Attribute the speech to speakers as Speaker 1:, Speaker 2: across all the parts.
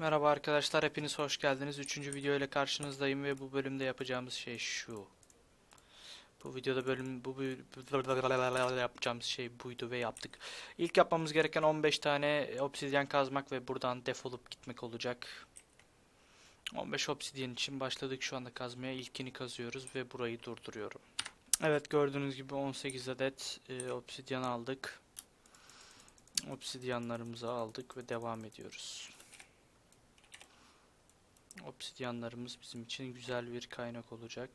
Speaker 1: Merhaba arkadaşlar, hepiniz hoş geldiniz. Üçüncü video ile karşınızdayım ve bu bölümde yapacağımız şey şu. Bu videoda bölüm bu bu- yapacağımız şey buydu ve yaptık. İlk yapmamız gereken 15 tane obsidyen kazmak ve buradan defolup gitmek olacak. 15 obsidyen için başladık şu anda kazmaya. İlkini kazıyoruz ve burayı durduruyorum. Evet gördüğünüz gibi 18 adet e, obsidyen aldık. Obsidyanlarımızı aldık ve devam ediyoruz. Obsidyanlarımız bizim için güzel bir kaynak olacak.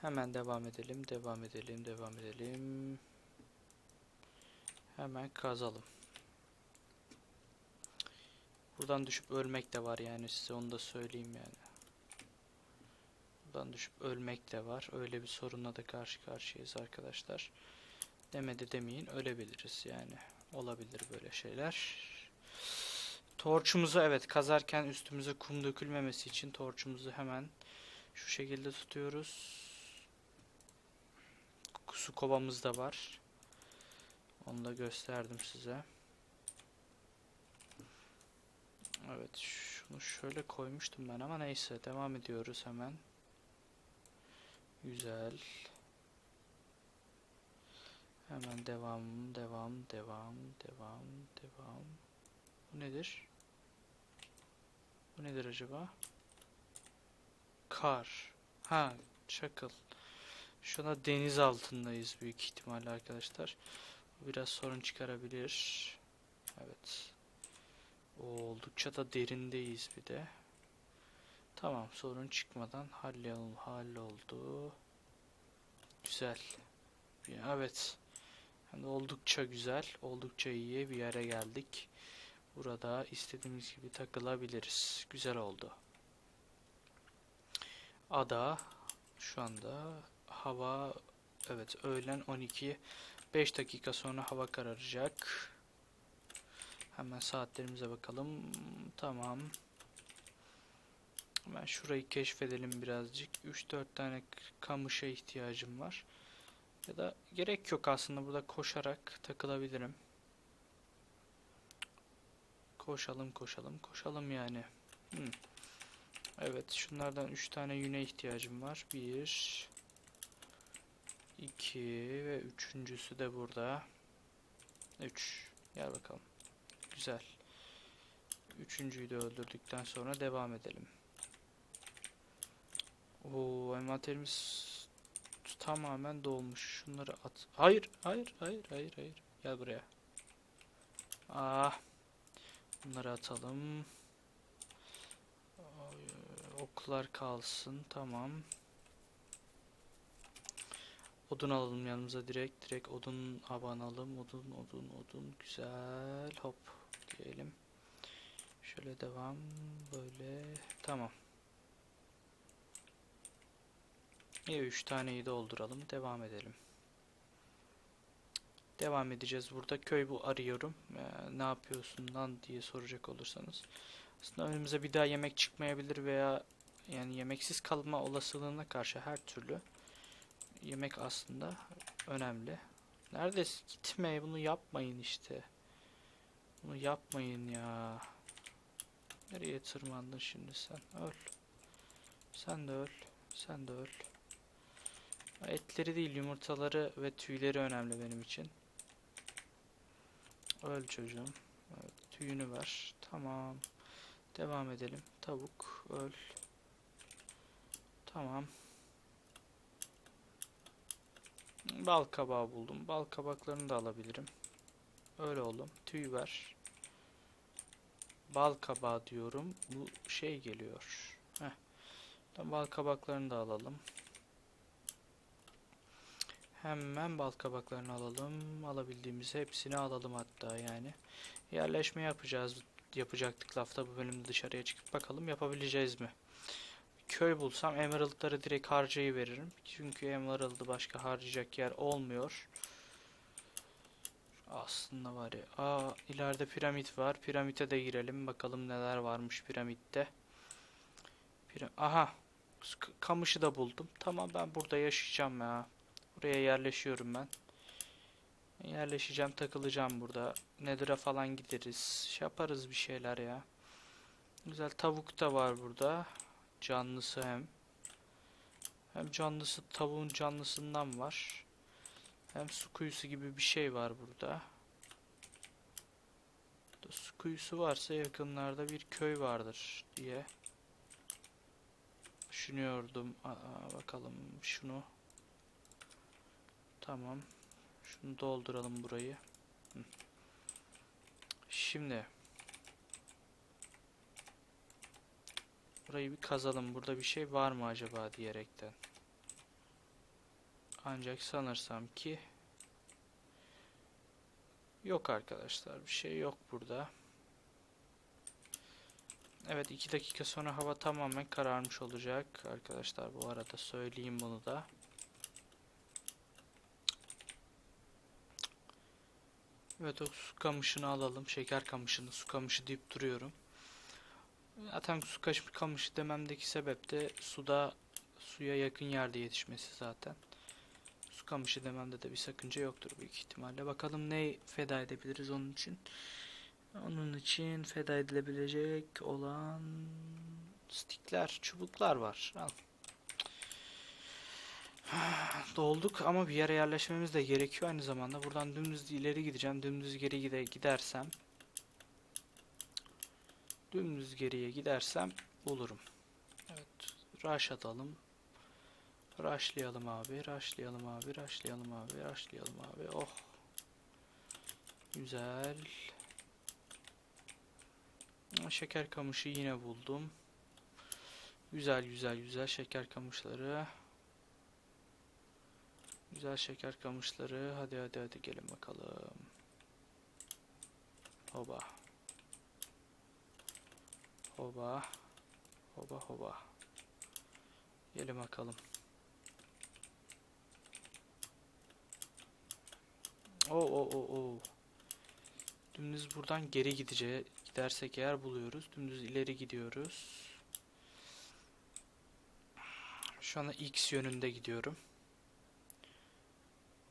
Speaker 1: Hemen devam edelim, devam edelim, devam edelim. Hemen kazalım. Buradan düşüp ölmek de var yani size onu da söyleyeyim yani. Buradan düşüp ölmek de var. Öyle bir sorunla da karşı karşıyayız arkadaşlar. Demedi demeyin ölebiliriz yani. Olabilir böyle şeyler. Torçumuzu evet kazarken üstümüze kum dökülmemesi için torçumuzu hemen şu şekilde tutuyoruz. Su kovamız da var. Onu da gösterdim size. Evet şunu şöyle koymuştum ben ama neyse devam ediyoruz hemen. Güzel. Hemen devam, devam, devam, devam, devam. Bu nedir? Bu nedir acaba? Kar. Ha, çakıl. Şu anda deniz altındayız büyük ihtimalle arkadaşlar. Bu biraz sorun çıkarabilir. Evet. O, oldukça da derindeyiz bir de. Tamam, sorun çıkmadan hallol halloldu. Güzel. Evet. Yani oldukça güzel, oldukça iyi bir yere geldik. Burada istediğimiz gibi takılabiliriz. Güzel oldu. Ada şu anda hava evet öğlen 12 5 dakika sonra hava kararacak. Hemen saatlerimize bakalım. Tamam. Hemen şurayı keşfedelim birazcık. 3-4 tane kamışa ihtiyacım var. Ya da gerek yok aslında burada koşarak takılabilirim. Koşalım koşalım koşalım yani. Hmm. Evet şunlardan 3 tane yüne ihtiyacım var. 1 2 ve üçüncüsü de burada. 3. Gel bakalım. Güzel. Üçüncüyü de öldürdükten sonra devam edelim. Oo envanterimiz tamamen dolmuş. Şunları at. Hayır, hayır, hayır, hayır, hayır. Gel buraya. Ah. Bunları atalım. Oklar kalsın. Tamam. Odun alalım yanımıza direkt. Direkt odun abanalım. Odun, odun, odun. Güzel. Hop diyelim. Şöyle devam. Böyle. Tamam. İyi 3 taneyi dolduralım. Devam edelim. Devam edeceğiz burada. Köy bu arıyorum. Ee, ne yapıyorsun lan diye soracak olursanız. Aslında önümüze bir daha yemek çıkmayabilir veya yani yemeksiz kalma olasılığına karşı her türlü yemek aslında önemli. Neredesin? Gitme. Bunu yapmayın işte. Bunu yapmayın ya. Nereye tırmandın şimdi sen? Öl. Sen de öl. Sen de öl. Etleri değil yumurtaları ve tüyleri önemli benim için. Öl çocuğum. Evet, tüyünü ver. Tamam. Devam edelim. Tavuk öl. Tamam. Bal kabağı buldum. Bal kabaklarını da alabilirim. Öyle oğlum. Tüy ver. Bal kabağı diyorum. Bu şey geliyor. Heh. Bal kabaklarını da alalım. Hemen bal kabaklarını alalım. Alabildiğimiz hepsini alalım hatta yani. Yerleşme yapacağız. Yapacaktık lafta bu bölümde dışarıya çıkıp bakalım yapabileceğiz mi? Köy bulsam emeraldları direkt harcayıveririm. Çünkü emerald'ı başka harcayacak yer olmuyor. Aslında var ya. Aa ileride piramit var. Piramite de girelim. Bakalım neler varmış piramitte. Piram Aha. Kamışı da buldum. Tamam ben burada yaşayacağım ya. Buraya yerleşiyorum ben. Yerleşeceğim, takılacağım burada. Nether'a falan gideriz. Şey yaparız bir şeyler ya. Güzel tavuk da var burada. Canlısı hem. Hem canlısı tavuğun canlısından var. Hem su kuyusu gibi bir şey var burada. Burada Su kuyusu varsa yakınlarda bir köy vardır diye düşünüyordum. Aa, bakalım şunu. Tamam. Şunu dolduralım burayı. Şimdi burayı bir kazalım. Burada bir şey var mı acaba diyerekten. Ancak sanırsam ki yok arkadaşlar. Bir şey yok burada. Evet 2 dakika sonra hava tamamen kararmış olacak arkadaşlar. Bu arada söyleyeyim bunu da. Evet o su kamışını alalım. Şeker kamışını, su kamışı deyip duruyorum. Zaten su kamışı dememdeki sebep de suda suya yakın yerde yetişmesi zaten. Su kamışı dememde de bir sakınca yoktur büyük ihtimalle. Bakalım ne feda edebiliriz onun için. Onun için feda edilebilecek olan stikler, çubuklar var. Al. Dolduk ama bir yere yerleşmemiz de gerekiyor aynı zamanda. Buradan dümdüz ileri gideceğim. Dümdüz geri gide gidersem dümdüz geriye gidersem bulurum. Evet. Rush atalım. Rushlayalım abi. Rushlayalım abi. Rushlayalım abi. Rushlayalım abi. Oh. Güzel. Şeker kamışı yine buldum. Güzel güzel güzel şeker kamışları. Güzel şeker kamışları. Hadi hadi hadi gelin bakalım. Hoba. Hoba. Hoba hoba. Gelin bakalım. Oo oo oo oo. Dümdüz buradan geri gideceğiz. Gidersek eğer buluyoruz. Dümdüz ileri gidiyoruz. Şu anda X yönünde gidiyorum.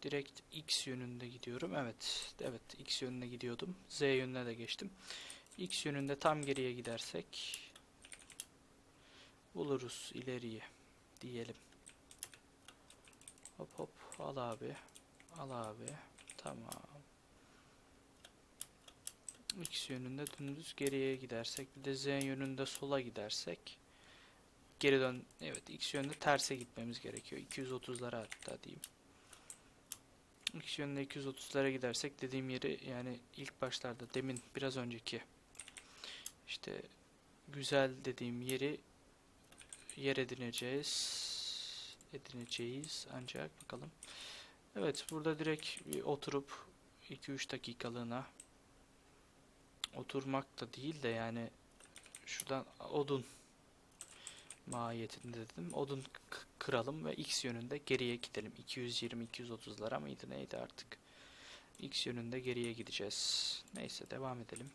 Speaker 1: Direkt X yönünde gidiyorum. Evet. Evet X yönüne gidiyordum. Z yönüne de geçtim. X yönünde tam geriye gidersek buluruz ileriyi diyelim. Hop hop al abi. Al abi. Tamam. X yönünde dümdüz geriye gidersek bir de Z yönünde sola gidersek geri dön. Evet X yönünde terse gitmemiz gerekiyor. 230'lara hatta diyeyim. X yönünde 230'lara gidersek dediğim yeri yani ilk başlarda demin biraz önceki işte güzel dediğim yeri yer edineceğiz. Edineceğiz ancak bakalım. Evet burada direkt bir oturup 2-3 dakikalığına oturmak da değil de yani şuradan odun mahiyetinde dedim. Odun kıralım ve x yönünde geriye gidelim. 220-230'lara mıydı neydi artık. X yönünde geriye gideceğiz. Neyse devam edelim.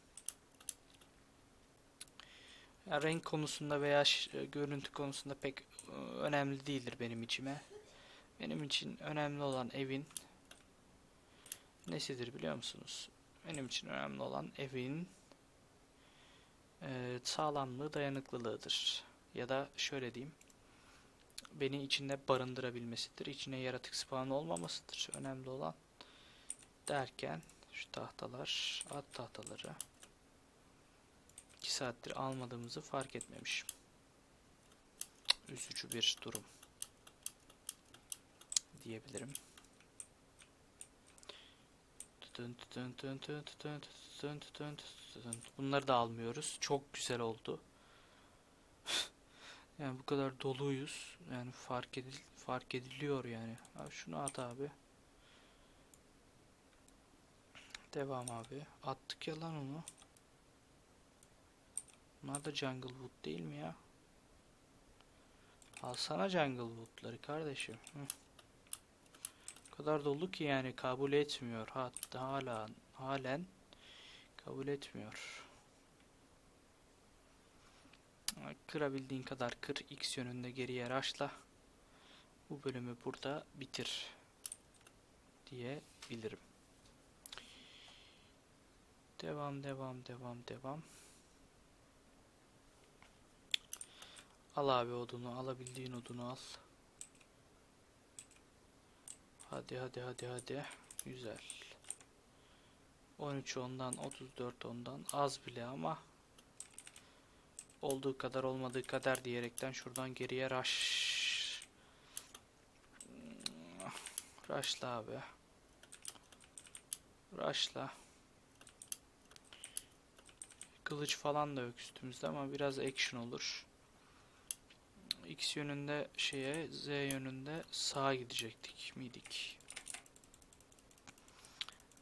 Speaker 1: Ya renk konusunda veya ş- görüntü konusunda pek e, önemli değildir benim içime. Benim için önemli olan evin nesidir biliyor musunuz? Benim için önemli olan evin e, sağlamlığı, dayanıklılığıdır. Ya da şöyle diyeyim. Beni içinde barındırabilmesidir. İçine yaratık spawn olmamasıdır. Önemli olan derken şu tahtalar, at tahtaları 2 saattir almadığımızı fark etmemişim. Üzücü bir durum diyebilirim. Bunları da almıyoruz. Çok güzel oldu. Yani bu kadar doluyuz. Yani fark edil fark ediliyor yani. Abi şunu at abi. Devam abi. Attık ya lan onu. Bunlar da jungle wood değil mi ya? Alsana jungle woodları kardeşim. Hı. O kadar dolu ki yani kabul etmiyor. Hatta hala halen kabul etmiyor. Kırabildiğin kadar kır. X yönünde geriye raşla. Bu bölümü burada bitir diyebilirim. Devam devam devam devam. Al abi odunu. Alabildiğin odunu al. Hadi hadi hadi hadi. Güzel. 13 ondan 34 ondan az bile ama olduğu kadar olmadığı kadar diyerekten şuradan geriye rush. Rushla abi. Rushla. Kılıç falan da yok üstümüzde ama biraz action olur. X yönünde şeye, Z yönünde sağa gidecektik miydik?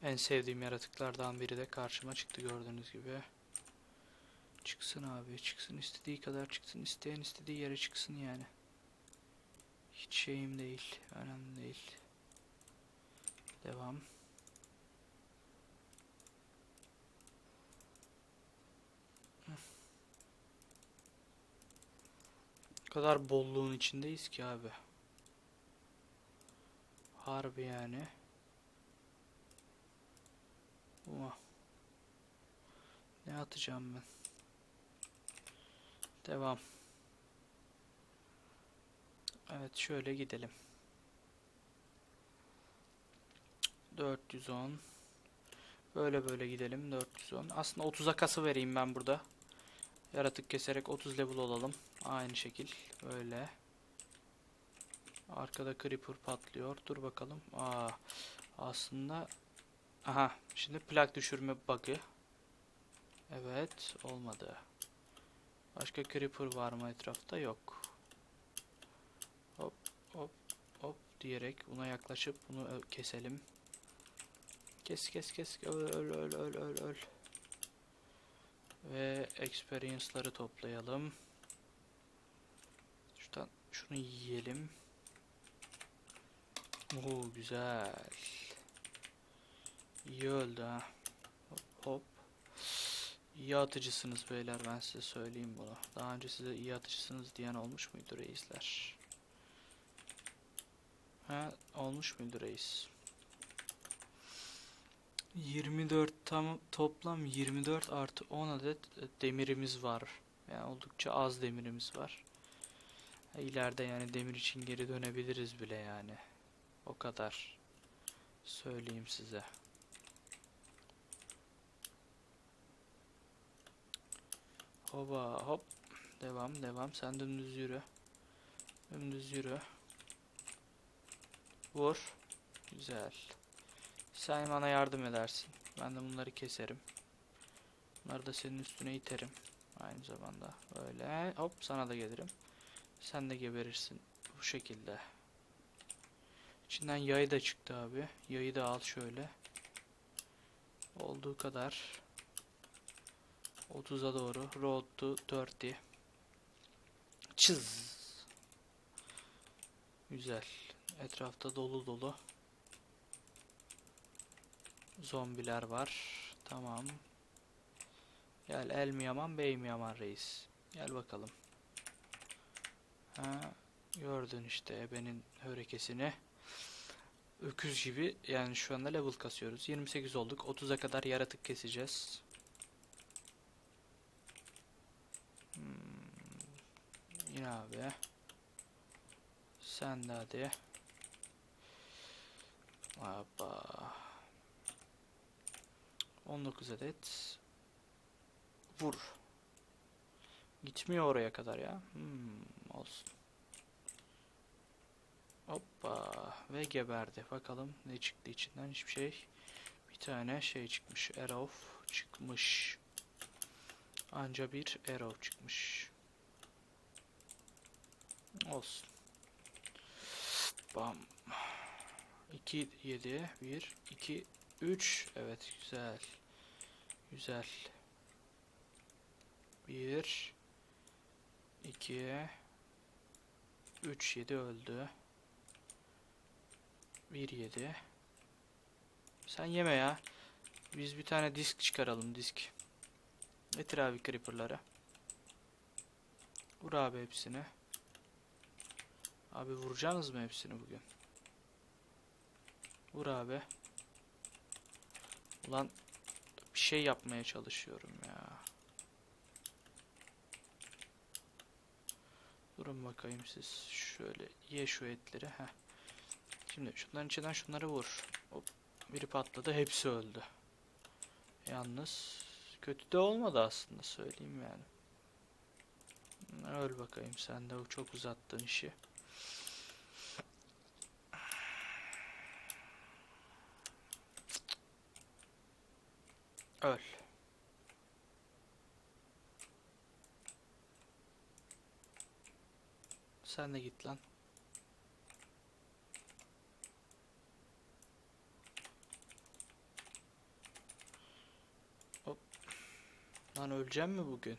Speaker 1: En sevdiğim yaratıklardan biri de karşıma çıktı gördüğünüz gibi. Çıksın abi, çıksın istediği kadar çıksın, isteyen istediği yere çıksın yani. Hiç şeyim değil, önemli değil. Devam. O kadar bolluğun içindeyiz ki abi. Harbi yani. Ne atacağım ben? Devam. Evet şöyle gidelim. 410. Böyle böyle gidelim 410. Aslında 30'a kası vereyim ben burada. Yaratık keserek 30 level olalım. Aynı şekil. Öyle. Arkada creeper patlıyor. Dur bakalım. Aa, aslında Aha, şimdi plak düşürme bug'ı. Evet, olmadı. Başka creeper var mı etrafta? Yok. Hop, hop, hop diyerek buna yaklaşıp bunu keselim. Kes, kes, kes. Öl, öl, öl, öl, öl, öl. Ve experience'ları toplayalım. Şuradan şunu yiyelim. Oo, güzel. İyi öldü ha. Hop hop. İyi atıcısınız beyler ben size söyleyeyim bunu. Daha önce size iyi atıcısınız diyen olmuş muydu reisler? Ha olmuş muydu reis? 24 tam toplam 24 artı 10 adet e, demirimiz var. Yani oldukça az demirimiz var. İleride yani demir için geri dönebiliriz bile yani. O kadar söyleyeyim size. Hoba hop. Devam devam. Sen dümdüz yürü. Dümdüz yürü. Vur. Güzel. Sen bana yardım edersin. Ben de bunları keserim. Bunları da senin üstüne iterim. Aynı zamanda. Böyle. Hop sana da gelirim. Sen de geberirsin. Bu şekilde. İçinden yay da çıktı abi. Yayı da al şöyle. Olduğu kadar. 30'a doğru. Road to 30. Çız. Güzel. Etrafta dolu dolu. Zombiler var. Tamam. Gel el mi yaman bey mi yaman reis. Gel bakalım. Ha, gördün işte ebenin hörekesini. Öküz gibi yani şu anda level kasıyoruz. 28 olduk. 30'a kadar yaratık keseceğiz. Yine abi. Sen de hadi. Hoppa. 19 adet. Vur. Gitmiyor oraya kadar ya. Hmm, olsun. Hoppa. Ve geberdi. Bakalım ne çıktı içinden. Hiçbir şey. Bir tane şey çıkmış. Arrow çıkmış. Anca bir arrow çıkmış. Olsun. Bam. 2 7 1 2 3 evet güzel. Güzel. 1 2 3 7 öldü. 1 7 Sen yeme ya. Biz bir tane disk çıkaralım disk. Getir abi creeper'ları. Vur abi hepsini. Abi vuracaksınız mı hepsini bugün? Vur abi. Ulan bir şey yapmaya çalışıyorum ya. Durun bakayım siz. Şöyle ye şu etleri. Heh. Şimdi şunların içinden şunları vur. Hop. Biri patladı. Hepsi öldü. Yalnız kötü de olmadı aslında söyleyeyim yani. Öl bakayım sen de çok uzattın işi. Öl. Sen de git lan. Hop. Lan öleceğim mi bugün?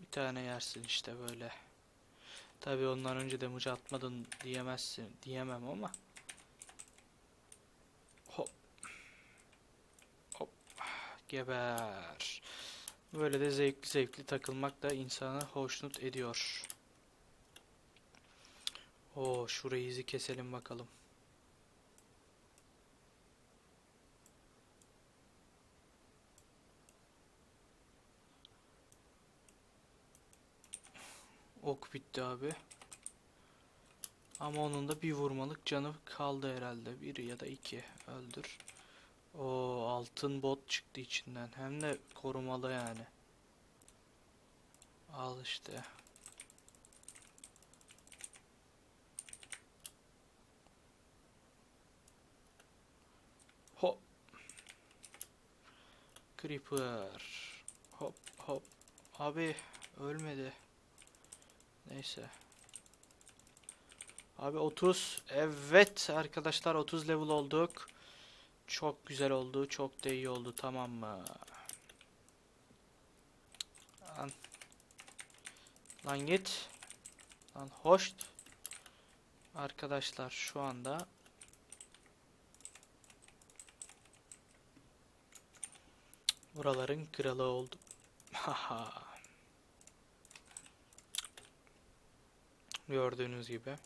Speaker 1: Bir tane yersin işte böyle. Tabii ondan önce de mıca atmadın diyemezsin, diyemem ama. Hop. Hop. Geber. Böyle de zevkli zevkli takılmak da insanı hoşnut ediyor. Oo, şurayı izi keselim bakalım. Ok bitti abi. Ama onun da bir vurmalık canı kaldı herhalde. Bir ya da iki. Öldür. O altın bot çıktı içinden. Hem de korumalı yani. Al işte. Hop. Creeper. Hop hop. Abi ölmedi. Neyse. Abi 30. Evet arkadaşlar 30 level olduk. Çok güzel oldu. Çok da iyi oldu. Tamam mı? Lan, Lan git. Lan hoş. Arkadaşlar şu anda buraların kralı oldum. Haha. Gördüğünüz gibi.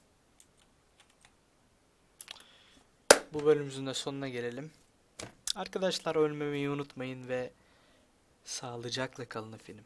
Speaker 1: Bu bölümümüzün de sonuna gelelim. Arkadaşlar ölmemeyi unutmayın ve sağlıcakla kalın efendim.